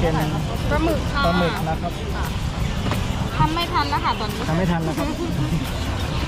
เป็นปลาหมึกค่ะปลาหมึกนะครับทำไม่ทันแล้วค่ะตอนนี้ทำไม่ทันนะครับ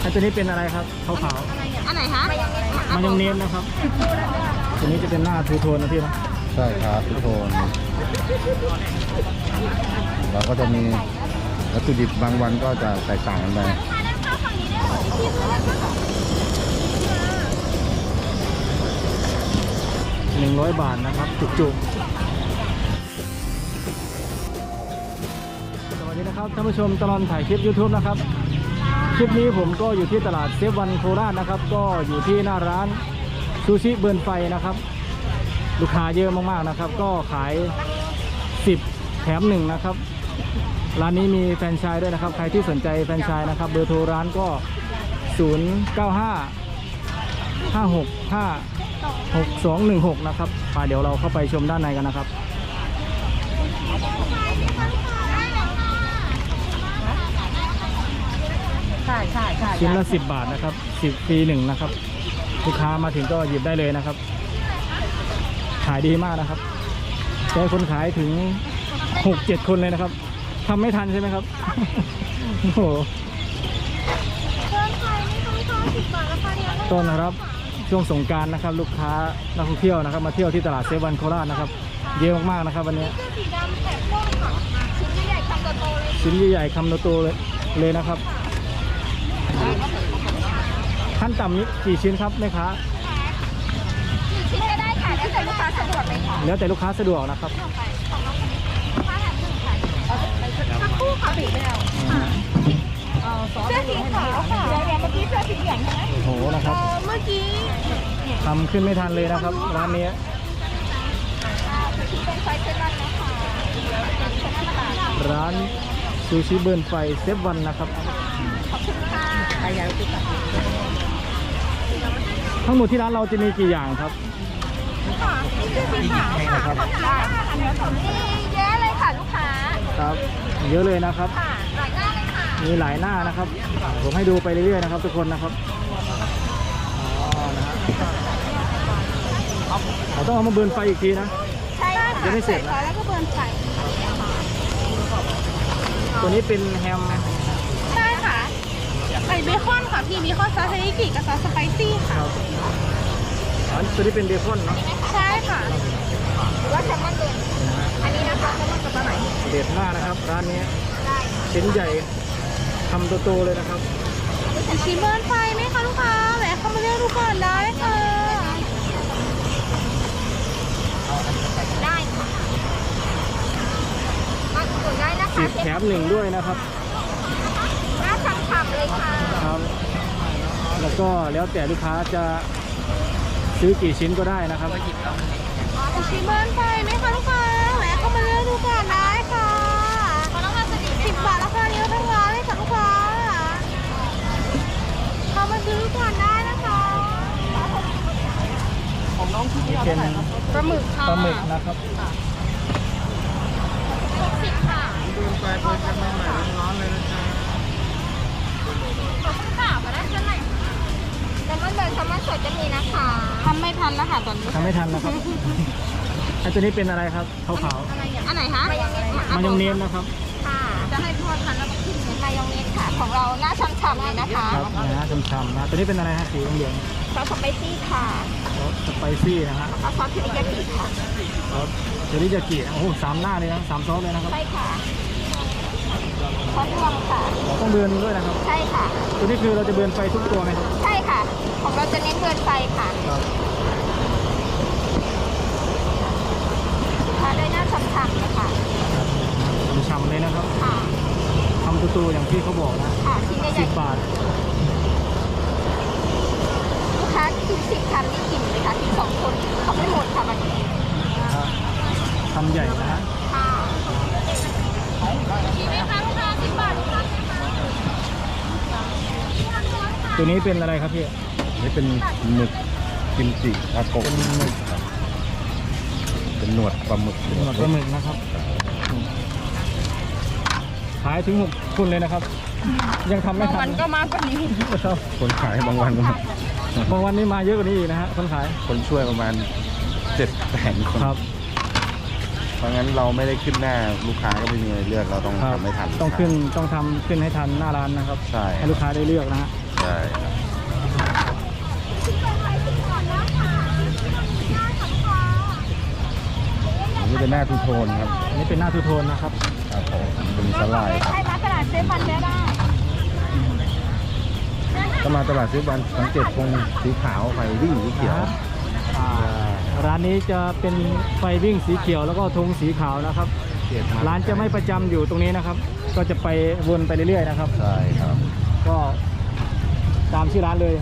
แล้วตัวนี้เป็นอะไรครับขาวอันไหนคะๆมายองเนสนะครับ ตัวนี้จะเป็นหน้าทูโทนนะพี่นะใช่ครับทุกคนเราก็จะมีวัตถุดิบบางวันก็จะแตกต่างกันไปหนึ่งร้อยบาทนะครับ จุกๆ นะครับท่านผู้ชมตลอดถ่ายคลิป YouTube นะครับ คลิปนี้ผมก็อยู่ที่ตลาดเซฟวันโคราชนะครับ ก็อยู่ที่หน้าร้านซูชิเบิร์นไฟนะครับ ลูกค้าเยอะมากๆนะครับ ก็ขาย 10 แถมหนึ่งนะครับ ร้านนี้มีแฟนชส์ด้วยนะครับ ใครที่สนใจแฟนชส์นะครับ เบอร์โทรร้านก็ 095 565 6216 นะครับไปเดี๋ยวเราเข้าไปชมด้านในกันนะครับ ใช่ใช่ใช่ชิ้นละ10บาทนะครับ10ฟรีหนึ่งนะครับ ลูกค้ามาถึงก็หยิบได้เลยนะครับ ขายดีมากนะครับใช้คนขายถึง6-7คนเลยนะครับทำไม่ทันใช่ไหมครับโอ้โหต้อนรับช่วงสงกรารนะครับ ลูกค้านักท่องเที่ยวนะครับ มาเที่ยวที่ตลาดเซวันโคราชนะครับเยอะมากๆนะครับวันนี้เสื้อสีดำแถบส้มค่ะชิ้นใหญ่ๆคำโตๆเลยชิ้นใหญ่ๆคำโตๆเลยเลยนะครับ ขั้นต่ำนี้กี่ชิ้นครับแม่ค้ากี่ชิ้นก็ได้ค่ะแล้วแต่ลูกค้าสะดวกเลยค่ะแล้วแต่ลูกค้าสะดวกนะครับผ้าแถมหนึ่งค่ะสักครู่ค่ะบีบไปแล้วเสื้อสีขาวค่ะเดี๋ยวเมื่อกี้เสื้อสีเหลืองใช่ไหมโอ้โหนะครับเออเมื่อกี้ทำขึ้นไม่ทันเลยนะครับร้านนี้เป็นไฟเซรั่มนะคะเป็นหน้าตลาดค่ะร้านซูชิเบิร์นไฟเซฟวันนะครับขอบคุณค่ะใครอยากติดต่อ ทั้งหมดที่ร้านเราจะมีกี่อย่างครับค่ะนี่คือสีขาวค่ะได้ค่ะเดี๋ยวผมนี่เยอะเลยค่ะลูกค้าครับ เยอะเลยนะครับ ค่ะหลายหน้าเลยค่ะ มีหลายหน้านะครับ ผมให้ดูไปเรื่อยๆนะครับ ทุกคนนะครับอ๋อนะฮะเราต้องเอามาเบิร์นไฟอีกทีนะใช่ค่ะยังไม่เสร็จนะใส่ซอสแล้วก็เบิร์นไฟตัวนี้เป็นแฮมใช่ค่ะ ใส่เบคอนค่ะพี่เบคอนซอสเทริกิกับซอสสไปซี่คค่ะรับอ๋อตัวนี้เป็นเบคอนเนาะใช่ค่ะหรือว่าแซลมอนเบิร์นอันนี้นะคะแซลมอนกับปลาไหลเด็ดมากนะครับ ร้านนี้ได้ชิ้นใหญ่ทำโตๆเลยนะครับชิมเบิร์นไฟไหมคะลูกค้าแหวะเข้ามาเลือกดูก่อนได้ค่ะได้ค่ะมาอุดหนุนได้นะคะสิบแถมหนึ่งด้วยนะครับหน้าฉ่ำๆ เลยค่ะครับ แล้วก็แล้วแต่ลูกค้าจะซื้อกี่ชิ้นก็ได้นะครับชิมเบิร์นไฟไหมคะลูกค้าแหวะเข้ามาเลือกดูก่อนได้ค่ะสิบบาทราคาเดียวทั้งร้านเลยค่ะลูกค้าเข้ามาซื้อก่อนได้นะคะเป็นปลาหมึกค่ะ ปลาหมึกนะครับสิบ แต่มันเดินสมาสดจะมีนะคะทำไม่ทันแล้วค่ะตอนนี้ทำไม่ทันนะครับไอ้ตัวนี้เป็นอะไรครับขาวอันไหนคะๆมายองเนสนะครับค่ะจะให้ทอดทันแล้วก็ขึ้นมายองเนสค่ะ ของเราหน้าช่ำๆเลยนะคะครับนะฮะช้ำๆนะตัวนี้เป็นอะไรฮะสีเหลืองซอสสไปซี่ค่ะๆซอสสไปซี่นะฮะแล้วซอสเทริยากิค่ะ ซอสเทริยากิโอ้โหสามหน้าเลยนะสามซอสเลยนะครับ ใช่ค่ะ ซอสรวมค่ะเราต้องเบิร์นด้วยนะครับ ใช่ค่ะ ตัวนี้คือเราจะเบิร์นไฟทุกตัวไหมครับ ใช่ค่ะ ของเราจะเน้นเบิร์นไฟค่ะครับทานได้หน้าฉ่ำๆเลยค่ะช้ำๆเลยนะครับค่ะทำตัวๆอย่างที่เขาบอกนะค่ะชิ้นใหสิญ่บบาทๆลูกค้ากินสิบคำนี่กินเลยค่ะกินสองคนเขาไม่หมดค่ะวันนี้นะครับทำใหญ่นะฮะค่ะมีไหมคะลูกค้าสิบบาทลูกค้า ตัวนี้เป็นอะไรครับพี่นี่เป็นหมึกกิมจิทาโกะเป็นหมึกครับเป็นหนวดปลาหมึกเป็นหนวดปลาหมึกนะครับ ขายถึงหกคนเลยนะครับ ยังทำไม่บางทัวันนก็มากกว่านี้ครับคนขายบางวันก็บางวันนี้มาเยอะกว่านี้อีกนะฮะคนขายคนช่วยประมาณเจ็ดแสนคน ครับเพราะงั้นเราไม่ได้ขึ้นหน้าลูกค้าก็ไม่มีอะไรเลือกเราต้องครับทำไม่ทันต้องขึ้นต้องทำขึ้นให้ทันหน้าร้านนะครับ ใช่ให้ลูกค้าได้เลือกนะฮะใช่ครับอันนี้เป็นหน้าทูโทนครับอันนี้เป็นหน้าทูโทนนะครับครับผมเป็นสลายครับ ใช่มาตลาดเซฟวันได้ได้ก็มาตลาดซื้อบันสังเกตธงสีขาวไฟวิ่งสีเขียวอ่าร้านนี้จะเป็นไฟวิ่งสีเขียวแล้วก็ธงสีขาวนะครับเกียรติมกร้านจะไม่ประจำอยู่ตรงนี้นะครับ ก็จะไปวนไปเรื่อยๆนะครับ ใช่ครับ ก็ ตามชื่อร้านเลย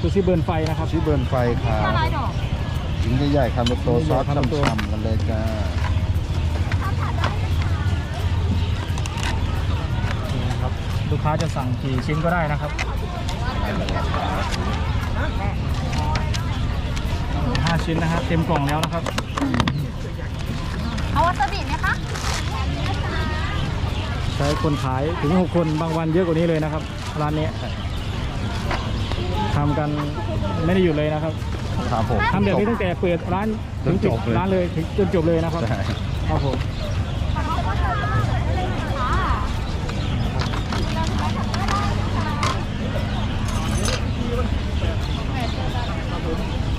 ซูชิเบิร์นไฟนะครับชื่อเบิร์นไฟครับลายดอกชิ้นใหญ่ๆคำโตๆซอสคำโตช่ำๆกันเลยจ้านี่นะครับลูกค้าจะสั่งกี่ชิ้นก็ได้นะครับห้าชิ้นนะฮะเต็มกล่องแล้วนะครับเอาวาซาบิไหมคะใช้คนขายถึง 6 คนบางวันเยอะกว่านี้เลยนะครับร้านนี้ ทำกันไม่ได้หยุดเลยนะครับครับผมทำแบบนี้ตั้งแต่เปิดร้านจนจบเลยร้านเลยถึงจนจบเลยนะครับใช่ครับผม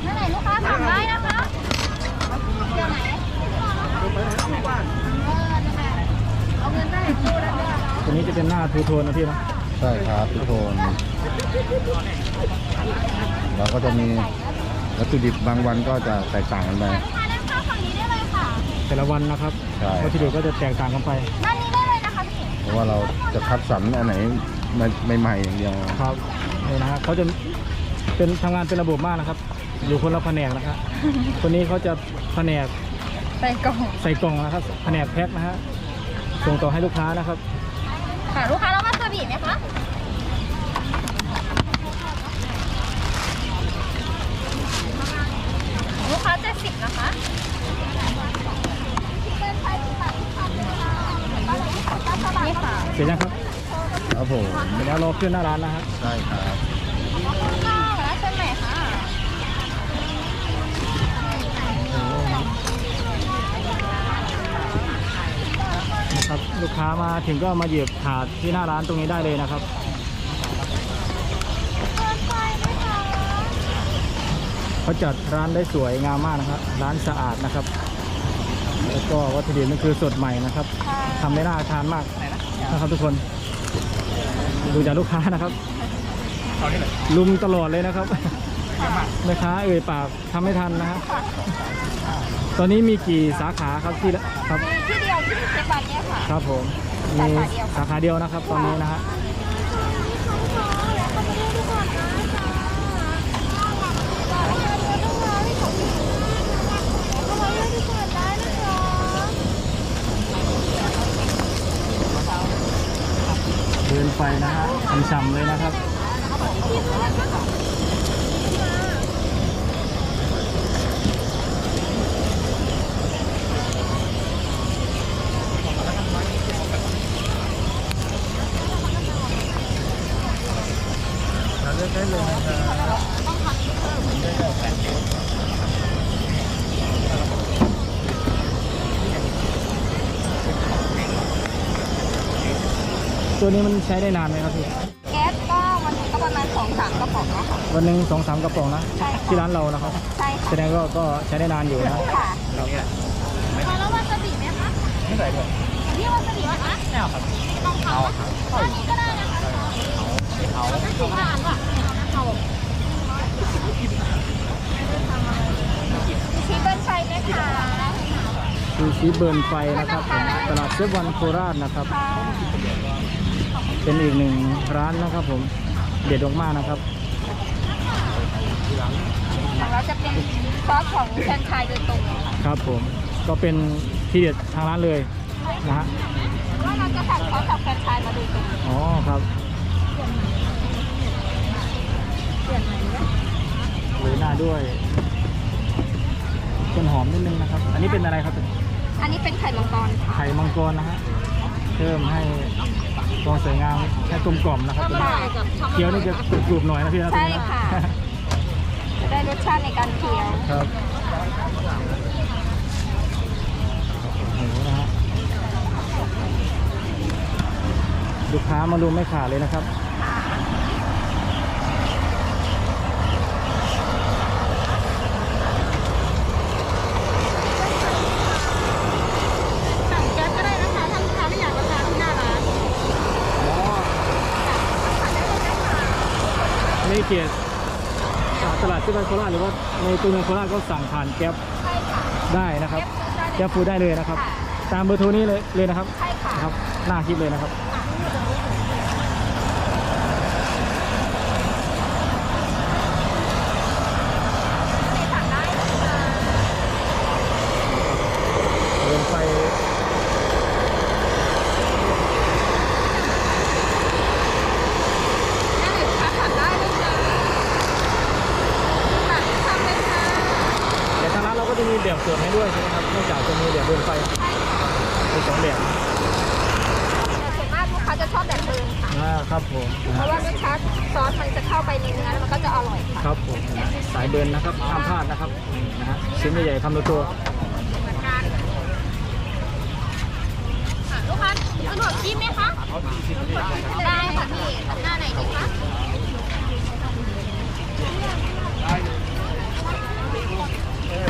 นั่นไหนลูกค้าสั่งได้นะคะเดี๋ยวไหนเออนั่นแหละเอาเงินได้คู่แล้วเนี่ยตัวนี้จะเป็นหน้าทูโทนนะพี่นะใช่ครับทุกคน เราก็จะมีวัตถุดิบบางวันก็จะแตกต่างกันไป ลูกค้านั่งเข้าฝั่งนี้ได้เลยค่ะ แต่ละวันนะครับใช่ วัตถุดิบก็จะแตกต่างกันไปด้านนี้ได้เลยนะคะพี่ เพราะว่าเราจะคัดสรรอันไหนใหม่ๆอย่างเดียว ครับนี่นะฮะเขาจะเป็นทำงานเป็นระบบมากนะครับ อยู่คนละแผนกนะครับ คนนี้เขาจะแผนกใส่กล่องใส่กล่องนะครับแผนกแพ็คนะฮะส่งต่อให้ลูกค้านะครับค่ะ ลูกค้าแล้ววาซาบิไหมคะลูกค้าเจ็ดสิบนะคะนี่ค่ะ เสร็จยังครับ ครับผม เดี๋ยวรอขึ้นหน้าร้านนะฮะใช่ครับก็ร้านเส้นใหมคะนะครับลูกค้ามาถึงก็มาหยียบถาดที่หน้าร้านตรงนี้ได้เลยนะครับเขาจัดร้านได้สวยงามมากนะครับ ร้านสะอาดนะครับ แล้วก็วัตถุดิบนี่คือสดใหม่นะครับทำได้น่าทานมากนะครับทุกคน ดูจากลูกค้านะครับลุมตลอดเลยนะครับแม่ค้าเอ่ยปากทำไม่ทันนะฮะตอนนี้มีกี่สาขาครับที่ละครับมีที่เดียวที่เซบันเนี่ยค่ะครับผมมีสาขาเดียวนะครับตอนนี้นะฮะ เดินไปนะฮะช่ำๆเลยนะครับ เลือกได้เลยนะครับ ตัวนี้มันใช้ได้นานไหมครับพี่แก๊สก็วันหนึงก็ประมาณสองสามกระป๋องนะคะ วันหนึ่งสองสามกระป๋องนะใช่ค่ะ ที่ร้านเรานะครับ ใช่แสดงก็ก็ใช้ได้นานอยู่นะค่ะมาแล้ววาซาบิไหมคะไม่ใส่ด้วยนี่วาซาบิไหมคะไม่เอาครับต้องเขาอันนี้ก็ได้นะคะเอาไม่ถูกอ่านว่ะเอาชีสเบิ้ลไฟไหมคะคือชีสเบิร์นไฟนะครับผมตลาดเซฟวันโคราชนะครับ ค่ะ เป็นอีกหนึ่งร้านนะครับผมเด็ดมากๆนะครับของเราจะเป็นซอสของแฟรนไชส์โดยตรงเลยค่ะครับผมก็เป็นที่เด็ดทางร้านเลยนะฮะว่าเราจะสั่งซอสจากแฟรนไชส์มาโดยตรงอ๋อครับเปลี่ยนไหมเนี่ยโรยหน้าด้วยต้นหอมนิดนึงนะครับ อันนี้เป็นอะไรครับอันนี้เป็นไข่มังกรค่ะไข่มังกรนะฮะเพิ่มให้ ตัวสวยงามแค่กลมกล่อมนะครับเคี้ยวนี่จะกรุบๆหน่อยนะพี่นะใช่ค่ะ จะได้รสชาติในการเคี้ยว ครับโอ้โหนะฮะลูกค้ามารุมไม่ขาดเลยนะครับ ในเขตอ่าตลาดที่บ้านโคราชหรือว่าในตัวเมืองโคราชก็สั่งผ่านแก๊ปใช่ค่ะได้นะครับ แก๊ปซื้อได้เลยแก๊ปฟูดได้เลยนะครับค่ะตามเบอร์โทรนี้เลยเลยนะครับใช่ค่ะนะครับหน้าคลิปเลยนะครับ สั่งได้นะคะ เดินไป ได้เลยค่ะสั่งได้เลยจ้าสั่งทำเลยค่ะ แต่ทางร้านเราก็ จะมีแบบเสริมให้ด้วยใช่ไหมครับนอกจากจะมีแบบเดินไฟใช่ค่ะมีสองแบบแต่ส่วนมากลูกค้าจะชอบแบบเดิมค่ะอ่าครับผมนะเพฮะราะว่ารสชาติซอสมันจะเข้าไปในเนื้อแล้วมันก็จะอร่อยค่ะครับผมนะสายเบิร์นนะครับห้ามพลาดนะครับนะฮะชิ้นใหญ่ๆคำโตเหมือนกันค่ะลูกค้าสะดวกจิ้มไหมคะได้ค่ะพี่หน้าไหนดีคะ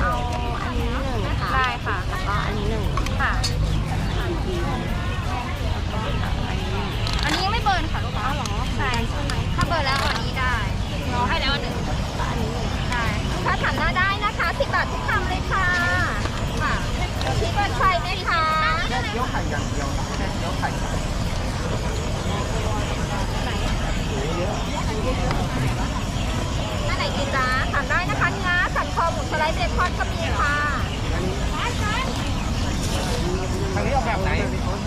เอาอันนี้หนึ่งค่ะได้ค่ะแล้วก็อันนี้หนึ่งค่ะ อันนี้ยังไม่เบิร์นค่ะลูกค้าหรอใช่ใช่ไหมถ้าเบิร์นแล้วเอาอันนี้ได้รอให้แล้วอันหนึ่งอันนี้หนึ่งได้ลูกค้าถามหน้าได้นะคะสิบบาททุกคำเลยค่ะ ค่ะพี่เบิร์นไฟไหมคะเกี๊ยว ไข่อย่างเดียวนะเกี๊ยวไข่หน้าไหนดีจ้าถามได้นะคะเนื้อสันคอหมูสไลด์เบคอนก็มีค่ะทางนี้เอาแบบไหน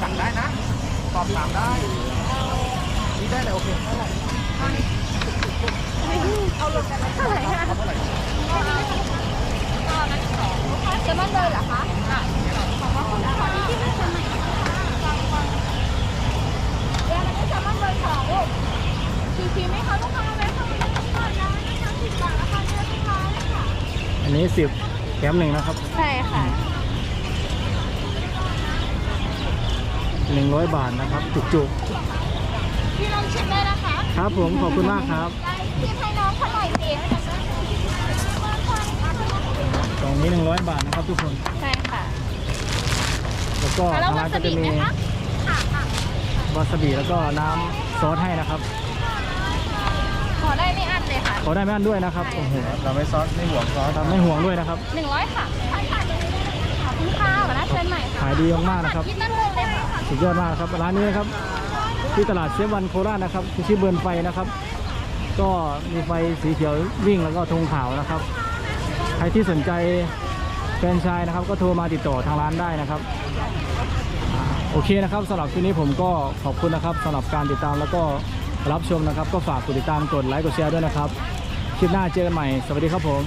สั่งได้นะตอบถามได้นี่ได้เลยโอเคเอาลงกันเท่าไหร่คะก็นัดสองเซลมอนเลยเหรอคะค่ะขอบคุณค่ะนี่ที่ไม่ใช่ไหมเดี๋ยวมันจะแซลมอนเบอร์สองลูกชิวๆไหมคะลูกค้าแวะเข้าไปก่อนได้นะคะสิบบาทราคาเนื้อลูกค้าเลยค่ะ ๆอั นนี้สิบแถมหนึ่งนะครับใช่ค่ะหนึ่งร้อยบาทนะครับจุกพี่ลองชิมได้นะคะๆครับผมขอบคุณมากครับชิมให้น้องเขาหน่อยสิตรงนี้หนึ่งร้อยบาทนะครับทุกคน ใช่ค่ะแล้วก็แล้วทางวาร้านซาก็จะบิมีไหมคะค่ะค่ะวาซาบิแล้วก็น้ำซอสให้นะครับข อได้ไม่อั้นเลยค่ะ ขอได้ไม่อั้นด้วยนะครับโอ้โหเราไม่ซอสไม่ห่วงซอสทำไม่ห่วงด้วยนะครับ หนึ่งร้อยค่ะใช่ค่ะขอบคุณค่ะวันนัดเชิญใหม่ค่ะขายดีมากๆนะครับ คิดนั่นเลยเลยค่ะสุดยอดมากครับร้านนี้นะครับ ที่ตลาดเซฟวันโคราชนะครับคือชื่อเบิร์นไฟนะครับ ก็มีไฟสีเขียววิ่งแล้วก็ธงขาวนะครับ ใครที่สนใจแฟรนไชายนะครับ ก็โทรมาติดต่อทางร้านได้นะครับอ่าโอเคนะครับสำหรับคลิปนี้ผมก็ขอบคุณนะครับสำหรับการติดตามแล้วก็ รับชมนะครับ ก็ฝากกดติดตามกดไลค์กดแชร์ด้วยนะครับ คลิปหน้าเจอกันใหม่ สวัสดีครับผม